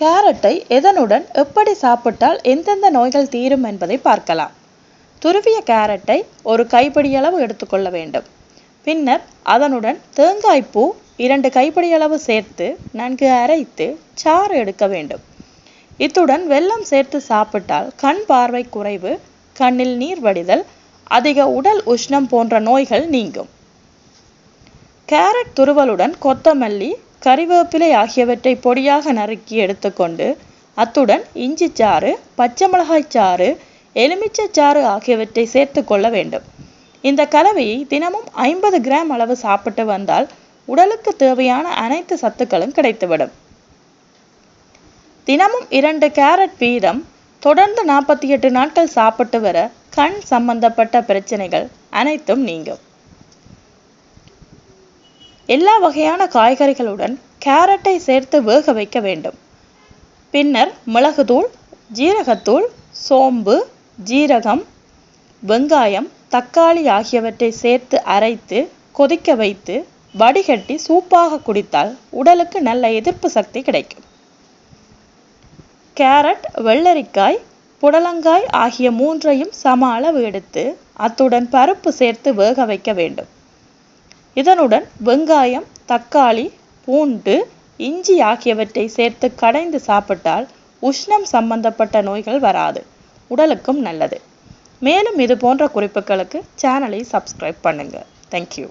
கேரட்டை எதனுடன் எப்படி சாப்பிட்டால் எந்தெந்த நோய்கள் தீரும் என்பதை பார்க்கலாம். துருவிய கேரட்டை ஒரு கைப்பிடியளவு எடுத்துக்கொள்ள வேண்டும். பின்னர் அதனுடன் தேங்காய்ப்பூ இரண்டு கைப்பிடியளவு சேர்த்து நன்கு அரைத்து சாறு எடுக்க வேண்டும். இத்துடன் வெல்லம் சேர்த்து சாப்பிட்டால் கண் பார்வை குறைவு கண்ணில் நீர் வடிதல் அதிக உடல் உஷ்ணம் போன்ற நோய்கள் நீங்கும். கேரட் துருவலுடன் கொத்தமல்லி கறிவேப்பிலை ஆகியவற்றை பொடியாக நறுக்கி எடுத்துக்கொண்டு அத்துடன் இஞ்சி சாறு பச்சை மிளகாய் சாறு எலுமிச்சை சாறு ஆகியவற்றை சேர்த்து கொள்ள வேண்டும். இந்த கலவையை தினமும் ஐம்பது கிராம் அளவு சாப்பிட்டு வந்தால் உடலுக்கு தேவையான அனைத்து சத்துக்களும் கிடைத்துவிடும். தினமும் இரண்டு கேரட் வீதம் தொடர்ந்து நாற்பத்தி எட்டு நாட்கள் சாப்பிட்டு வர கண் சம்பந்தப்பட்ட பிரச்சனைகள் அனைத்தும் நீங்கும். எல்லா வகையான காய்கறிகளுடன் கேரட்டை சேர்த்து வேக வைக்க வேண்டும். பின்னர் மிளகுத்தூள் ஜீரகத்தூள் சோம்பு ஜீரகம் வெங்காயம் தக்காளி ஆகியவற்றை சேர்த்து அரைத்து கொதிக்க வைத்து வடிகட்டி சூப்பாக குடித்தால் உடலுக்கு நல்ல எதிர்ப்பு சக்தி கிடைக்கும். கேரட் வெள்ளரிக்காய் புடலங்காய் ஆகிய மூன்றையும் சம அளவு எடுத்து அத்துடன் பருப்பு சேர்த்து வேக வைக்க வேண்டும். இதனுடன் வெங்காயம் தக்காளி பூண்டு இஞ்சி ஆகியவற்றை சேர்த்து கடைந்து சாப்பிட்டால் உஷ்ணம் சம்பந்தப்பட்ட நோய்கள் வராது. உடலுக்கும் நல்லது. மேலும் இது போன்ற குறிப்புகளுக்கு சேனலை சப்ஸ்கிரைப் பண்ணுங்க. தேங்க்யூ